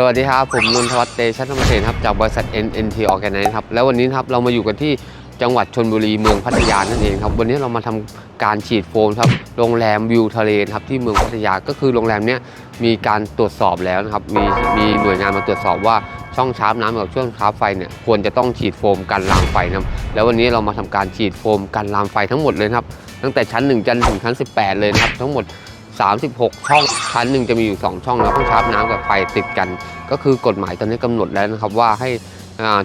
สวัสดีครับ ผมนนทวัฒน์เตชะธรรมเสนครับจากบริษัท NNT Organize ครับแล้ววันนี้ครับเรามาอยู่กันที่จังหวัดชนบุรีเมืองพัทยานั่นเองครับวันนี้เรามาทำการฉีดโฟมครับโรงแรมวิวทะเลครับที่เมืองพัทยาก็คือโรงแรมเนี้ยมีการตรวจสอบแล้วนะครับมีมีหน่วยงานมาตรวจสอบว่าช่องชาร์ปน้ำกับช่องชาร์ปไฟเนี่ยควรจะต้องฉีดโฟมกันลามไฟนะแล้ววันนี้เรามาทำการฉีดโฟมกันลามไฟทั้งหมดเลยครับตั้งแต่ชั้น 1 จนถึงชั้น 18 เลยนะครับทั้งหมด 36 ช่องชั้นหนึ่งจะมีอยู่ 2 ช่องแล้วต้องชาร์ปน้ำกับไฟติดกัน ก็คือกฎหมายตอนนี้กำหนดแล้วนะครับว่าให้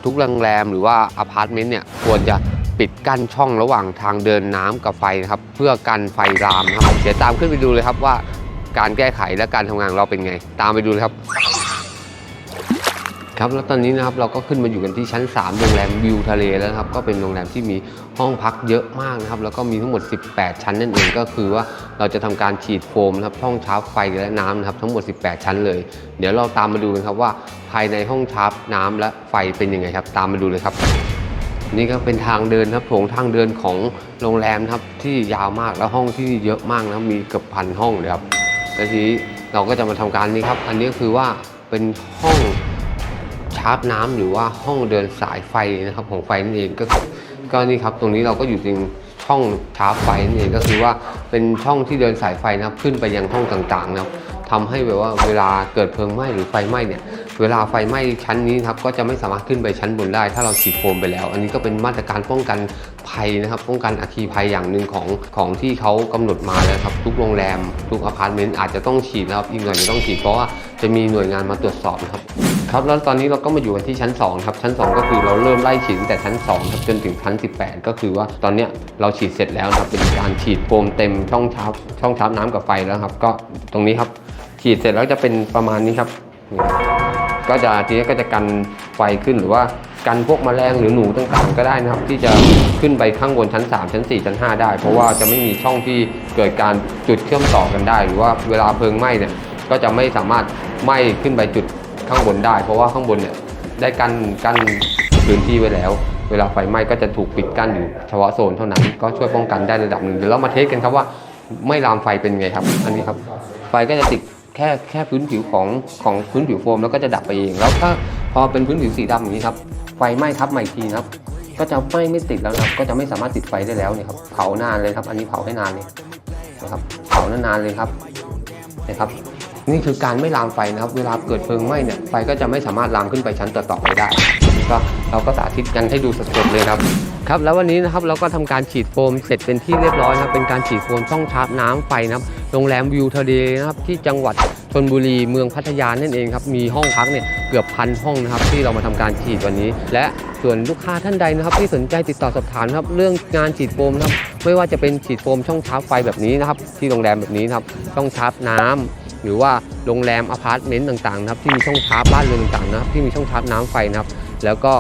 ทุกโรงแรมหรือว่าอพาร์ตเมนต์เนี่ยควรจะปิดกั้นช่องระหว่างทางเดินน้ำกับไฟนะครับเพื่อกันไฟลามครับเดี๋ยวตามขึ้นไปดูเลยครับว่าการแก้ไขและการทำงานเราเป็นไง ตามไปดูเลยครับ ครับแล้วตอนนี้นะครับเราก็ขึ้นมาอยู่กันที่ชั้น 3 โรงแรมวิวทะเลแล้วครับก็เป็นโรงแรมที่มีห้องพักเยอะมากนะครับแล้วก็มีทั้งหมด 18 ชั้นนั่นเองก็คือว่าเราจะทำการฉีดโฟมนะครับช่องชาร์ปไฟและน้ำนะครับทั้งหมด 18 ชั้นเลย เดี๋ยวเราตามมาดูกันครับว่าภายในห้องชาร์ปน้ำและไฟเป็นยังไงครับ ตามมาดูเลยครับ นี่ก็เป็นทางเดินครับโถงทางเดินของโรงแรมครับที่ยาวมากแล้วห้องที่เยอะมากนะมีเกือบพันห้องเลยครับแล้วทีนี้เราก็จะมาทำการนี้ครับ อันนี้คือว่าเป็นห้องาร์ปน้ำหรือว่าห้องเดินสายไฟนะครับของไฟนั่นเองก็ก็นี่ครับตรงนี้เราก็อยู่จรงช่องชาร์ปไฟนั่นเองก็คือว่าเป็นช่องที่เดินสายไฟนะครับขึ้นไปยังห้องต่างๆนะครับทำให้แบบว่าเวลาเกิดเพลิงไหม้หรือไฟไหม้เนี่ย เวลาไฟไหม้ชั้นนี้ครับก็จะไม่สามารถขึ้นไปชั้นบนได้ ถ้าเราฉีดโฟมไปแล้ว อันนี้ก็เป็นมาตรการป้องกันภัยนะครับ ป้องกันอัคคีภัยอย่างหนึ่งของของที่เขากำหนดมาแล้วครับ ทุกโรงแรม ทุกอพาร์ตเมนต์อาจจะต้องฉีดนะครับอีกหน่อยจะต้องฉีดเพราะว่าจะมีหน่วยงานมาตรวจสอบนะครับครับแล้วตอนนี้เราก็มาอยู่กันที่ชั้น2ครับชั้น 2 ก็คือเราเริ่มไล่ฉีดแต่ชั้น2ครับจนถึงชั้น 18 ก็คือว่าตอนเนี้ยเราฉีดเสร็จแล้วนะครับเป็นการฉีดโฟมเต็มช่องชาร์ปช่องชาร์ปน้ำกับไฟแล้วครับ ก็ตรงนี้ครับฉีดเสร็จแล้วจะเป็นประมาณนี้ครับ ก็จะทีนี้ก็จะกันไฟขึ้นหรือว่ากันพวกแมลงหรือหนูต่างๆ ก็ได้นะครับ ที่จะขึ้นไปข้างบนชั้น 3 ชั้น 4 ชั้น 5 ได้ เพราะว่าจะไม่มีช่องที่เกิดการจุดเชื่อมต่อกันได้ หรือว่าเวลาเพลิงไหม้เนี่ยก็จะไม่สามารถไหม้ขึ้นไปจุดข้างบนได้ เพราะว่าข้างบนเนี่ยได้กั้นกั้นพื้นที่ไว้แล้ว เวลาไฟไหม้ก็จะถูกปิดกั้นอยู่เฉพาะโซนเท่านั้นก็ช่วยป้องกันได้ระดับหนึ่งเดี๋ยวเรามาเทสกันครับว่าไม่ลามไฟเป็นไงครับ อันนี้ครับ ไฟก็จะติด แค่แค่พื้นผิวของของพื้นผิวโฟมแล้วก็จะดับไปเอง แล้วถ้าพอเป็นพื้นผิวสีดำอย่างนี้ครับไฟไหม้ทับใหม่ทีนะครับ ก็จะไม่ไม่ติดแล้วนะครับก็จะไม่สามารถติดไฟได้แล้วเนี่ยครับเผานานเลยครับ อันนี้เผาให้นานเลยนะครับเผานานๆเลยครับนะครับ นี่คือการไม่ลามไฟนะครับ เวลาเกิดเพลิงไหม้เนี่ยไฟก็จะไม่สามารถลามขึ้นไปชั้นต่อๆไปได้ ก็เราก็สาธิตกันให้ดูสดๆเลยครับครับแล้ววันนี้นะครับเราก็ทำการฉีดโฟมเสร็จเป็นที่เรียบร้อยนะครับเป็นการฉีดโฟมช่องชาร์ปน้ำไฟนะครับโรงแรมวิวทะเลนะครับที่จังหวัดชนบุรีเมืองพัทยานั่นเองครับมีห้องพักเนี่ยเกือบพันห้องนะครับที่เรามาทำการฉีดวันนี้ และส่วนลูกค้าท่านใดนะครับที่สนใจติดต่อสอบถามครับเรื่องงานฉีดโฟมนะครับไม่ว่าจะเป็นฉีดโฟมช่องชาร์ปไฟแบบนี้นะครับที่โรงแรมแบบนี้นะครับช่องชาร์ปน้ำหรือว่าโรงแรมอพาร์ตเมนต์ต่างๆนะครับที่มีช่องชาร์ปบ้านเรือนต่างๆนะครับที่มีช่องชาร์ปน้ำไฟนะครับ แล้วก็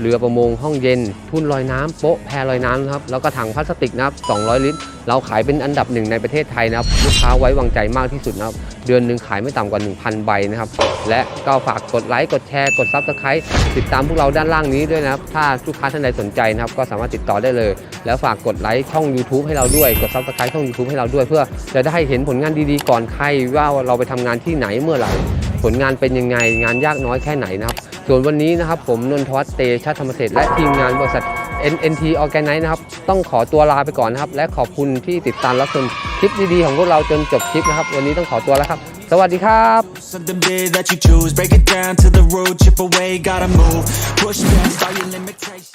เรือประมงห้องเย็น ทุ่นลอยน้ำโป๊ะแพลอยน้ำนะครับแล้วก็ถังพลาสติกนะครับ 200 ลิตร เราขายเป็นอันดับหนึ่งในประเทศไทยนะครับ ลูกค้าไว้วางใจมากที่สุดนะครับ เดือนหนึ่งขายไม่ต่ำกว่า 1,000 ใบนะครับ และก็ฝากกดไลค์ กดแชร์ กดซับสไครต์ติดตามพวกเราด้านล่างนี้ด้วยนะครับ ถ้าลูกค้าท่านใดสนใจนะครับ ก็สามารถติดต่อได้เลย แล้วฝากกดไลค์ช่อง YouTube ให้เราด้วย กดซับสไครต์ช่อง YouTube ให้เราด้วย เพื่อจะได้เห็นผลงานดีๆ ก่อนใครว่าเราไปทำงานที่ไหนเมื่อไหร่ ผลงานเป็นยังไง งานยากน้อยแค่ไหนนะครับส่วนวันนี้นะครับผมนนทวัฒน์เตชะธรรมเศษและทีมงานบริษัท NNT Organize นะครับ ต้องขอตัวลาไปก่อนนะครับ และขอบคุณที่ติดตามรับชมคลิปดีๆ ของพวกเราจนจบคลิปนะครับ วันนี้ต้องขอตัวแล้วครับ สวัสดีครับ Something big that you choose. Break it down to the root, chip away, gotta move. Push past all your limitations.